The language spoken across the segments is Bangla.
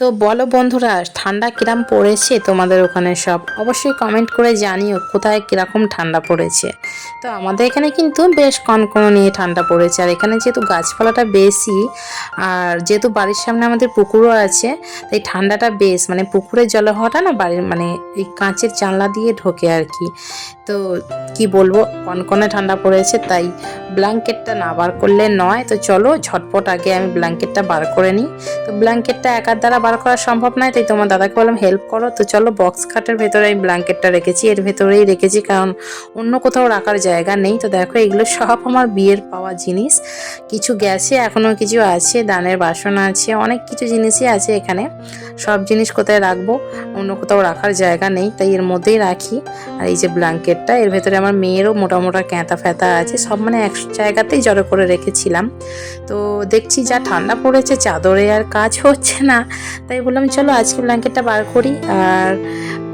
তো বলো বন্ধুরা, ঠান্ডা কিরাম পড়েছে তোমাদের ওখানে সব? অবশ্যই কমেন্ট করে জানিও কোথায় কীরকম ঠান্ডা পড়েছে। তো আমাদের এখানে কিন্তু বেশ কনকন নিয়ে ঠান্ডা পড়েছে, আর এখানে যেহেতু গাছপালাটা বেশি, আর যেহেতু বাড়ির সামনে আমাদের পুকুরও আছে, তাই ঠান্ডাটা বেশ মানে পুকুরের জলে হওয়াটা না বাড়ির মানে এই কাঁচের জানলা দিয়ে ঢোকে আর কি। তো কি বলব, কনকনে ঠান্ডা পড়েছে, তাই ব্ল্যাঙ্কেটটা না বার করলে নয়। তো চলো ঝটপট আগে আমি ব্ল্যাঙ্কেটটা বার করে নিই। তো ব্ল্যাঙ্কেটটা একার দ্বারা বার করা সম্ভব নয়, তাই তোমার দাদাকে বললাম হেল্প করো। তো চলো বক্স খাটের ভেতরে আমি ব্ল্যাঙ্কেটটা রেখেছি, এর ভেতরেই রেখেছি, কারণ অন্য কোথাও রাখার জায়গা নেই। তো দেখো, এগুলো সব আমার বিয়ের পাওয়া জিনিস। কিছু গেছে এখনও কিছু আছে, দানের বাসন আছে, অনেক কিছু জিনিসই আছে এখানে। সব জিনিস কোথায় রাখব? অন্য কোথাও রাখার জায়গা নেই, তাই এর মধ্যেই রাখি। আর এই যে ব্ল্যাঙ্কেটটা এর ভেতরে আমার মেয়েরও মোটা মোটা ক্যাঁতা ফ্যাতা আছে, সব মানে এক জায়গাতেই জড়ো করে রেখেছিলাম। তো দেখছি, যা ঠান্ডা পড়েছে, চাদরে আর কাজ হচ্ছে না। তাই বললাম, চলো আজকে ব্ল্যাঙ্কেটটা বার করি আর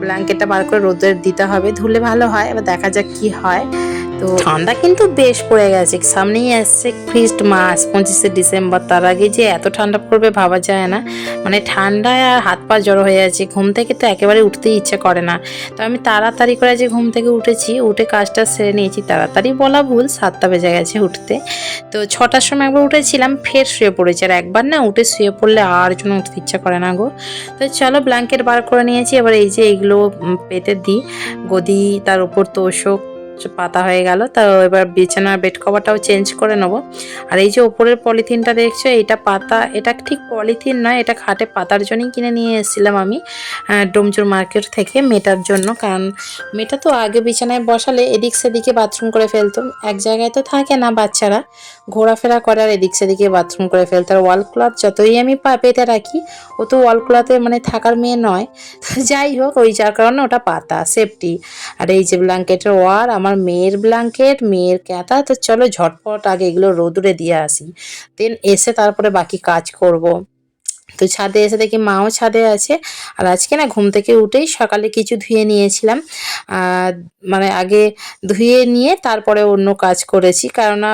ব্ল্যাঙ্কেটটা বার করে রোদের দিতে হবে, ধুলে ভালো হয়, এবার দেখা যাক কি হয়। তো ঠান্ডা কিন্তু বেশ পড়ে গেছে। সামনেই আসছে খ্রিস্ট মাস, পঁচিশে ডিসেম্বর। তার আগে যে এত ঠান্ডা পড়বে ভাবা যায় না। মানে ঠান্ডায় আর হাত পা জড়ো হয়ে যাচ্ছে ঘুম থেকে তো একেবারে উঠতেই ইচ্ছে করে না। তো আমি তাড়াতাড়ি করে যে ঘুম থেকে উঠেছি, উঠে কাজটা সেরে নিয়েছি। তাড়াতাড়ি বলা ভুল, সাতটা বেজে গেছে উঠতে। তো ছটার সময় একবার উঠেছিলাম, ফের শুয়ে পড়েছি। আর একবার না উঠে শুয়ে পড়লে আর জন্য উঠতে ইচ্ছা করে না গো। তো চলো ব্ল্যাঙ্কেট বার করে নিয়েছি। এবার এই যে এইগুলো পেতে দিই। গদি তার উপর তোষক। পাতা হয়ে গেল তো এবার বিছানার বেড কভারটাও চেঞ্জ করে নেব। আর এই যে ওপরের পলিথিনটা দেখছ এটা পাতা এটা ঠিক পলিথিন নয় এটা খাটে পাতার জন্যই কিনে নিয়ে এসেছিলাম আমি আহ, ডোমজুর মার্কেট থেকে মেটার জন্য। কারণ মেটা তো আগে বিছানায় বসালে এদিক সেদিকে বাথরুম করে ফেলতো। এক জায়গায় তো থাকে না বাচ্চারা ঘোরাফেরা করে আর এদিক সেদিকে বাথরুম করে ফেলতো। আর ওয়াল ক্লথ যতই আমি পা পেতে রাখি ও তো ওয়াল ক্লথে মানে থাকার মেয়ে নয়। যাই হোক ওই যার কারণে ওটা পাতা সেফটি আর এই যে ব্ল্যাঙ্কেটের ওয়ার আমার মেয়ের ব্ল্যাঙ্কেট মেয়ের ক্যাঁতা, তো চলো ঝটপট আগে এগুলো রোদুরে দিয়ে আসি। দেন এসে তারপরে বাকি কাজ করব। তো ছাদে এসে দেখি মাও ছাদে আছে। আর আজকে না ঘুম থেকে উঠেই সকালে কিছু ধুয়ে নিয়েছিলাম। মানে আগে ধুয়ে নিয়ে তারপরে অন্য কাজ করেছি। কেননা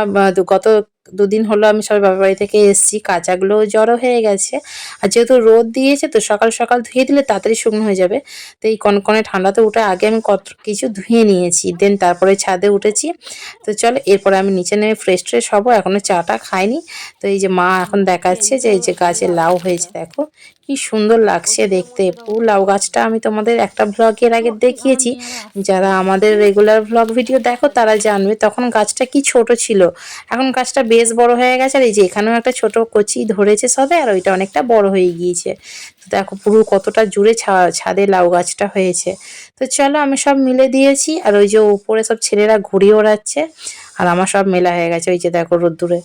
গত দুদিন হলো আমি সবাই বাবার বাড়ি থেকে এসেছি, কাঁচাগুলো জড়ো হয়ে গেছে। আর যেহেতু রোদ দিয়েছে তো সকাল সকাল ধুয়ে দিলে তাড়াতাড়ি শুকনো হয়ে যাবে। তো এই কনকনে ঠান্ডাতে উঠে আগে আমি কত কিছু ধুয়ে নিয়েছি দেন তারপরে ছাদে উঠেছি। তো চলো, এরপরে আমি নিচে নেমে ফ্রেশ ট্রেশ হব, এখনও চাটা খাইনি। তো এই যে মা এখন দেখাচ্ছে যে এই যে গাছে লাউ হয়েছে, দেখো কি সুন্দর লাগছে দেখতে। পুরো লাউ গাছটা আমি তোমাদের একটা ভ্লগের আগে দেখিয়েছি। যারা আমাদের রেগুলার ভ্লগ ভিডিও দেখো তারা জানবে তখন গাছটা কি ছোট ছিল। এখন গাছটা বেশ বড় হয়ে গেছে আর এই যে এখানেও একটা ছোট কচি ধরেছে সবে আর ওইটা অনেকটা বড় হয়ে গিয়েছে। তো দেখো পুরো কতটা জুড়ে ছাদে লাউ গাছটা হয়েছে। তো চলো আমি সব মিলে দিয়েছি আর ওই যে উপরে সব ছেলেরা ঘুড়ি ওড়াচ্ছে আর আমার সব মেলা হয়ে গেছে, ওই যে দেখো রোদ্দুরে।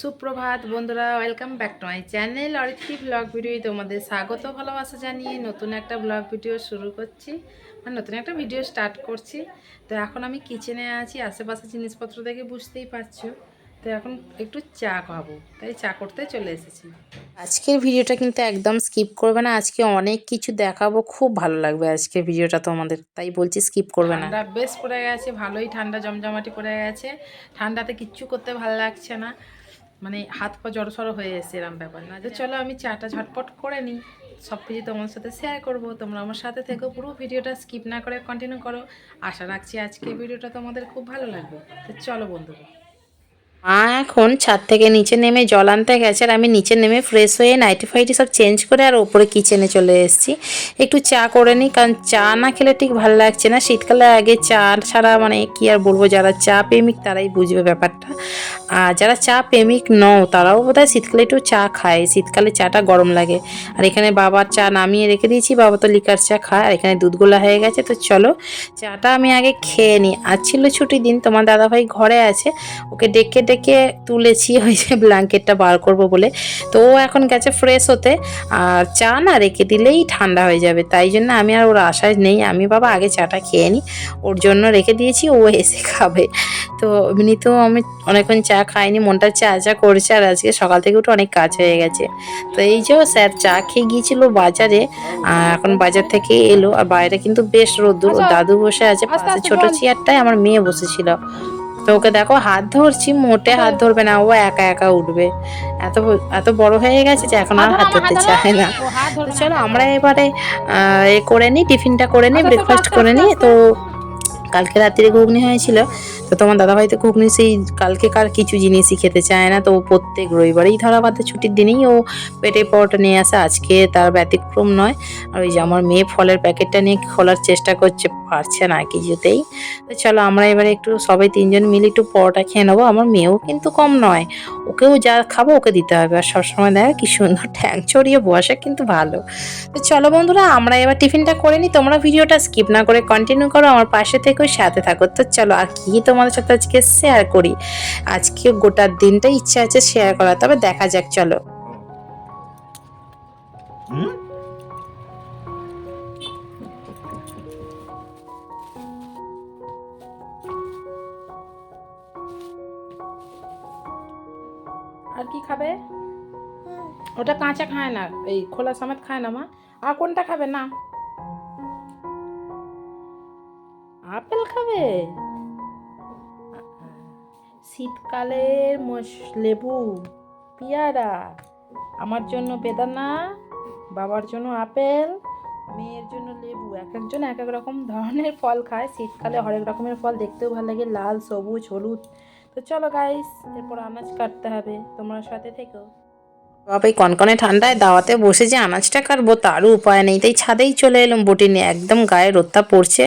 সুপ্রভাত বন্ধুরা welcome back to my channel Aritri blog video তোমাদের স্বাগত, ভালোবাসা জানিয়ে নতুন একটা ব্লগ ভিডিও শুরু করছি। নতুন একটা ভিডিও স্টার্ট করছি। তো এখন আমি কিচেনে আছি আশেপাশে জিনিসপত্র দেখে বুঝতেই পারছ। তো এখন একটু চা খাব তাই চা করতে চলে এসেছি। আজকের ভিডিওটা কিন্তু একদম স্কিপ করবে না আজকে অনেক কিছু দেখাবো খুব ভালো লাগবে আজকের ভিডিওটা তোমাদের তাই বলছি স্কিপ করবে না। বেশ পড়ে গেছে ভালোই ঠান্ডা জমজমাটি পড়ে গেছে। ঠান্ডাতে কিচ্ছু করতে ভালো লাগছে না। মানে হাত পা জড়ো সড়ো হয়ে এসে এরম ব্যাপার না। যে চলো আমি চাটা ঝটপট করে নিই সব কিছু তোমার সাথে শেয়ার করব তোমরা আমার সাথে থেকো পুরো ভিডিওটা স্কিপ না করে কন্টিনিউ করো। আশা রাখছি আজকে ভিডিওটা তোমাদের খুব ভালো লাগবে। তো চলো বন্ধুরা। মা এখন ছাদ থেকে নিচে নেমে জল আনতে গেছে আর আমি নিচে নেমে ফ্রেশ হয়ে নাইটি ফাইটি সব চেঞ্জ করে আর ওপরে কিচেনে চলে এসেছি। একটু চা করে নিই কারণ চা না খেলে ঠিক ভালো লাগছে না। শীতকালে আগে চা ছাড়া মানে কি আর বলব, যারা চা প্রেমিক তারাই বুঝবে ব্যাপারটা। আর যারা চা প্রেমিক নও, তারাও বোধহয় শীতকালে একটু চা খায়। শীতকালে চাটা গরম লাগে। আর এখানে বাবার চা নামিয়ে রেখে দিয়েছি, বাবা তো লিকার চা খায়। আর এখানে দুধগোলা হয়ে গেছে, তো চলো চাটা আমি আগে খেয়ে নিই। আর ছিল ছুটির দিন, তোমার দাদাভাই ঘরে আছে, ওকে ডেকে ডেকে তুলেছি ওই যে ব্ল্যাঙ্কেটটা বার করব বলে। তো ও এখন গেছে ফ্রেশ হতে। আর চা না রেখে দিলেই ঠান্ডা হয়ে যাবে। তাই জন্য আমি আর ওর আশায় নেই। আমি বাবা আগে চাটা খেয়ে নিই ওর জন্য রেখে দিয়েছি ও এসে খাবে। তো এমনিতেও আমি অনেকক্ষণ চা খাইনি মনটা চা চা করছে। আর আজকে সকাল থেকে উঠে অনেক কাজ হয়ে গেছে। তো এই যে স্যার চা খেয়ে গিয়েছিল বাজারে আর এখন বাজার থেকে এলো। আর বাইরে কিন্তু বেশ রোদ্দুর। ওর দাদু বসে আছে পাশে। ছোট চেয়ারটায় আমার মেয়ে বসেছিল। তো ওকে দেখো হাত ধরছি মোটে হাত ধরবে না ও একা একা উঠবে। এত এত বড় হয়ে গেছে যে এখন আর হাত ধরতে চায় না। চলো আমরা এবারে এ করে নিই টিফিনটা করে নিই ব্রেকফাস্ট করে নিই। তো কালকে রাত্রে ঘুগনি হয়েছিল। তো তোমার দাদাভাই তো ঘুগনি সেই কালকেকার কিছু জিনিসই খেতে চায় না। তো প্রত্যেক রবিবারেই ধরা বাদে ছুটির দিনেই ও পেটে পরোটা নিয়ে আসে। আজকে তার ব্যতিক্রম নয়। আর ওই যে আমার মেয়ে ফলের প্যাকেটটা নিয়ে খোলার চেষ্টা করছে, পারছে না কিছুতেই। তো চলো আমরা এবারে একটু সবাই তিনজন মিলে একটু পরোটা খেয়ে নেব। আমার মেয়েও কিন্তু কম নয়। ওকেও যা খাব ওকে দিতে হবে। আর সবসময় দেখা কি সুন্দর ঠ্যাং ছড়িয়ে বসে, কিন্তু ভালো। তো চলো বন্ধুরা, আমরা এবার টিফিনটা করে নিই। তোমরা ভিডিওটা স্কিপ না করে কন্টিনিউ করো। আমার পাশে থেকেও সাথে থাকো। তো চলো, আর কি তোমাদের সাথে আজকে শেয়ার করি। আজকে গোটা দিনটা ইচ্ছা আছে শেয়ার করা তবে দেখা যাক চলো। আর কি খাবে? ওটা কাঁচা খায় না এই খোলা সমেত খায় না মা। আর কোনটা খাবে? না। আপেল খাবে? শীতকালের লেবু, পেয়ারা, আমার জন্য বেদানা, বাবার জন্য আপেল, মেয়ের জন্য লেবু এক একজন এক এক রকম ধরনের ফল খায়। শীতকালে হরেক রকমের ফল দেখতেও ভালো লাগে, লাল, সবুজ, হলুদ। তো চলো গাইস এরপর আনাজ কাটতে হবে, তোমার সাথে থেকো। বাবা, এই কনকনে ঠান্ডায় দাওয়াতে বসে যে আনাজটা কাটবো, তারও উপায় নেই। তাই ছাদেই চলে এলাম, বটি নিয়ে একদম গায়ে রোদটা পড়ছে।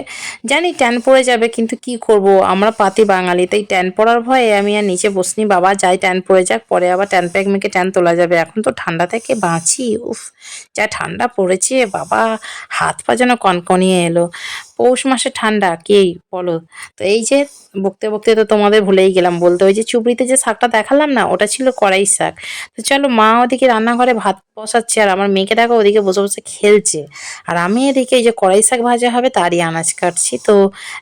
জানি ট্যান পড়ে যাবে, কিন্তু কি করব? আমরা পাতি বাঙালি, তাই ট্যান পড়ার ভয়ে আমি আর নিচে বসনি। বাবা, যাই ট্যান পড়ে যাক, পরে আবার ট্যান প্যাক মেখে ট্যান তোলা যাবে। এখন তো ঠান্ডা থেকে বাঁচি, উফ, যা ঠান্ডা পড়েছে, বাবা, হাত পা যেন কনকনিয়ে এলো। পৌষ মাসে ঠান্ডা কেই বলো? তো এই যে বকতে বকতে তো তোমাদের ভুলেই গেলাম বলতে, ওই যে চুবড়িতে যে শাকটা দেখালাম না, ওটা ছিল কড়াই শাক। তো চলো মা ওদিকে রান্নাঘরে ভাত বসাচ্ছে আর আমার মেয়েকে দেখো ওদিকে বসে বসে খেলছে। আর আমি এদিকে এই যে কড়াই শাক ভাজা হবে তারই আনাজ কাটছি। তো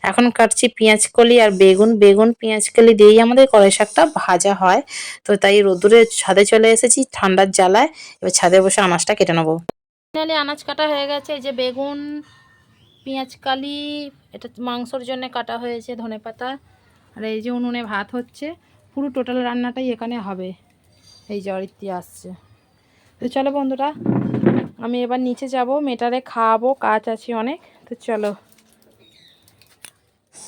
এখন কাটছি পেঁয়াজ কলি আর বেগুন বেগুন, পেঁয়াজ কলি দিয়েই আমাদের কড়াই শাকটা ভাজা হয়। তো তাই রোদুরে ছাদে চলে এসেছি ঠান্ডার জ্বালায়, এবার ছাদে বসে আনাজটা কেটে নেব। ফাইনালি আনাজ কাটা হয়ে গেছে যে বেগুন পেঁয়াজ, কালি, এটা মাংসর জন্য কাটা হয়েছে ধনে পাতা। আর এই যে উনুনে ভাত হচ্ছে, পুরো টোটাল রান্নাটাই এখানে হবে। এই অরিত্রি আসছে। তো চলো বন্ধুরা, আমি এবার নিচে যাব মেটারে খাওয়াবো, কাজ আছে অনেক, তো চলো।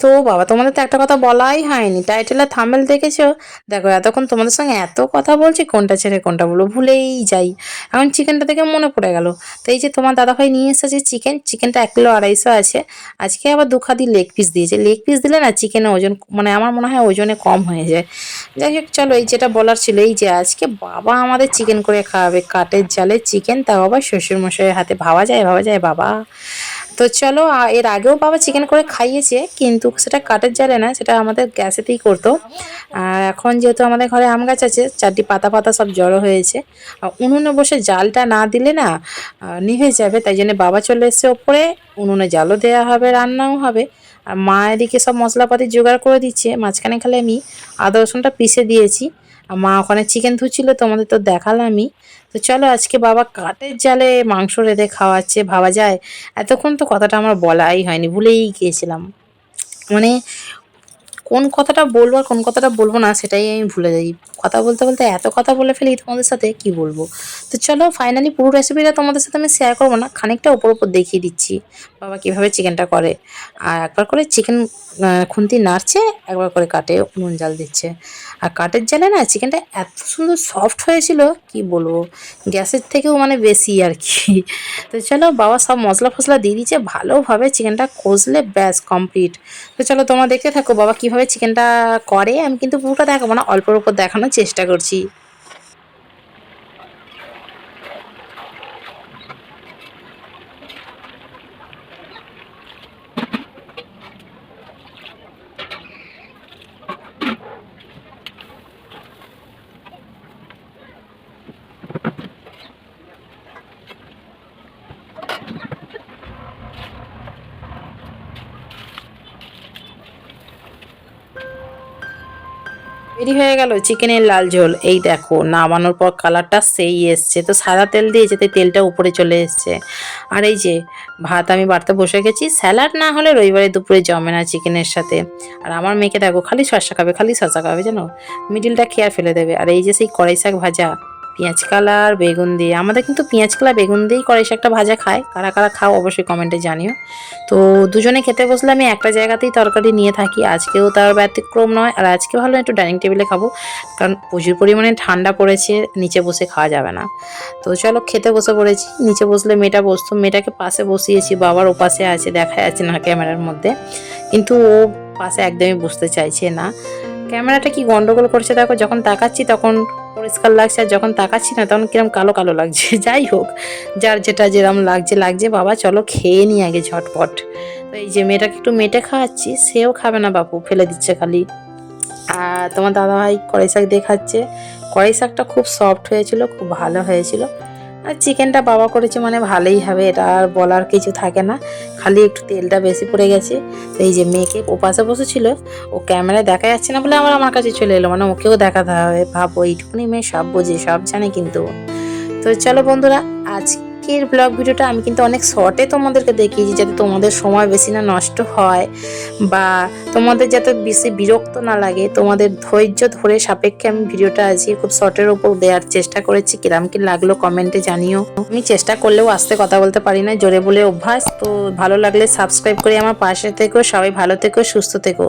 তো বাবা, তোমাদের তো একটা কথা বলাই হয়নি। টাইটেল আর থামেল দেখেছ? দেখো, এতক্ষণ তোমাদের সঙ্গে এত কথা বলছি, কোনটা ছেড়ে কোনটা বলো, ভুলেই যাই। এখন চিকেনটা থেকে মনে পড়ে গেল। তো এই যে তোমার দাদাভাই নিয়ে এসেছে চিকেন চিকেনটা এক কিলো আড়াইশো আছে। আজকে আবার দুখাদি লেগ পিস দিয়েছে। লেগ পিস দিলে না চিকেনে ওজন মানে আমার মনে হয় ওজনে কম হয়ে যায়। যাই হোক, চলো এই যেটা বলার ছিল, এই যে আজকে বাবা আমাদের চিকেন করে খাওয়াবে। কাঠের জালে চিকেন তাও আবার শ্বশুরমশাইয়ের হাতে ভাবা যায় ভাবা যায় বাবা। তো চলো এর আগেও বাবা চিকেন করে খাইয়েছে, কিন্তু সেটা কাঠের জালে না, সেটা আমাদের গ্যাসেতেই করতো। আর এখন যেহেতু আমাদের ঘরে আম গাছ আছে, চারটি পাতা পাতা সব জড়ো হয়েছে। উনুনে বসে জালটা না দিলে না নিভে যাবে, তাই জন্য বাবা চলে এসছে ওপরে। উনুনে জালও দেওয়া হবে, রান্নাও হবে। আর মা এদিকে সব মশলাপাতি জোগাড় করে দিচ্ছে। মাঝখানে খালি আমি আদা রসুনটা পিষে দিয়েছি। মা ওখানে চিকেন ধুচ্ছিল, তোমাদের তো দেখালামই। তো চলো আজকে বাবা কাঠের জালে মাংস রেঁধে খাওয়াচ্ছে, ভাবা যায়। এতক্ষণ তো কথাটা আমার বলাই হয়নি, ভুলেই গিয়েছিলাম। মানে কোন কথাটা বলব আর কোন কথাটা বলব না সেটাই আমি ভুলে যাই। কথা বলতে বলতে এত কথা বলে ফেলি তোমাদের সাথে কি বলব? তো চলো ফাইনালি পুরো রেসিপিটা তোমাদের সাথে আমি শেয়ার করব না, খানিকটা ওপর ওপর দেখিয়ে দিচ্ছি, বাবা কীভাবে চিকেনটা করে। আর একবার করে চিকেন খুন্তি নাড়ছে, একবার করে কাটে নুন জাল দিচ্ছে। আর কাঠের জালে না চিকেনটা এত সুন্দর সফট হয়েছিল, কি বলব? গ্যাসের থেকেও মানে বেশি আর কি। তো চলো বাবা সব মশলা ফসলা দিয়ে দিচ্ছে ভালোভাবে চিকেনটা কষলে ব্যাস কমপ্লিট তো চলো তোমরা দেখতে থাকো বাবা কীভাবে চিকেনটা করে আমি কিন্তু পুরোটা দেখাবো না অল্পের উপর দেখানোর চেষ্টা করছি। রেডি হয়ে গেল চিকেনের লাল ঝোল। এই দেখো, নামানোর পর কালারটা সেই এসছে। তো সাদা তেল দিয়ে যেতে তেলটা উপরে চলে এসছে। আর এই যে, ভাত আমি বাড়তে বসে গেছি, স্যালাড না হলে রবিবারে দুপুরে জমে না চিকেনের সাথে। আর আমার মেয়েকে দেখো, খালি শসা খাবে, খালি শসা খাবে, জানো? মিডিলটা খেয়ে ফেলে দেবে। আর এই যে সেই কড়াই শাক ভাজা পেঁয়াজ কালার বেগুন দিয়ে। আমাদের কিন্তু পেঁয়াজ কালা, বেগুন দিয়েই কড়াই একটা ভাজা খায়। কারা কারা খাও অবশ্যই কমেন্টে জানিও। তো দুজনে খেতে বসলে আমি একটা জায়গাতেই তরকারি নিয়ে থাকি। আজকেও তার ব্যতিক্রম নয়, আর আজকে ভালো একটু ডাইনিং টেবিলে খাব। কারণ প্রচুর পরিমাণে ঠান্ডা পড়েছে, নিচে বসে খাওয়া যাবে না। তো চলো খেতে বসে পড়েছি। নিচে বসলে মেয়েটা বসতো। মেয়েটাকে পাশে বসিয়েছি। বাবার ওপাশে আছে, দেখা যাচ্ছে না ক্যামেরার মধ্যে। কিন্তু ও পাশে একদমই বসতে চাইছে না। ক্যামেরাটা কি গন্ডগোল করছে? দেখো, যখন তাকাচ্ছি তখন পরিষ্কার লাগছে, আর যখন তাকাচ্ছি না তখন কিরম কালো কালো লাগছে। যাই হোক, যার যেটা যেরম লাগছে লাগছে। বাবা, চলো খেয়ে নি আগে ঝটপট। তো এই যে মেয়েটাকে একটু মেটে খাওয়াচ্ছি, সেও খাবে না বাপু, ফেলে দিচ্ছে খালি। আর তোমার দাদাভাই কড়াই শাক দিয়ে খাচ্ছে। কড়াই শাকটা খুব সফট হয়েছিল, খুব ভালো হয়েছিল। আর চিকেনটা বাবা করেছে মানে ভালোই হবে, এটা আর বলার কিছু থাকে না। খালি একটু তেলটা বেশি পড়ে গেছে। তো এই যে মেয়েকে ওপাশে পাশে বসেছিল, ও ক্যামেরায় দেখা যাচ্ছে না বলে আবার আমার কাছে চলে এলো। মানে ওকেও দেখাতে হবে ভাবো এইটুকুনি মেয়ে সব বোঝে, সব জানে কিন্তু তো চলো বন্ধুরা আজকের ব্লগ ভিডিওটা আমি কিন্তু অনেক শর্টে তোমাদেরকে দেখিয়েছি যাতে তোমাদের সময় বেশি না নষ্ট হয় বা তোমাদের যাতে বেশি বিরক্ত না লাগে। তোমাদের ধৈর্য ধরে সাপেক্ষে আমি ভিডিওটা আজকে খুব শর্টের ওপর দেওয়ার চেষ্টা করেছি। কিরাম কি লাগল কমেন্টে জানিও। আমি চেষ্টা করলেও আস্তে কথা বলতে পারি না, জোরে বলে অভ্যাস। তো ভালো লাগলে সাবস্ক্রাইব করে আমার পাশে থেকো, সবাই ভালো থেকো, সুস্থ থেকো।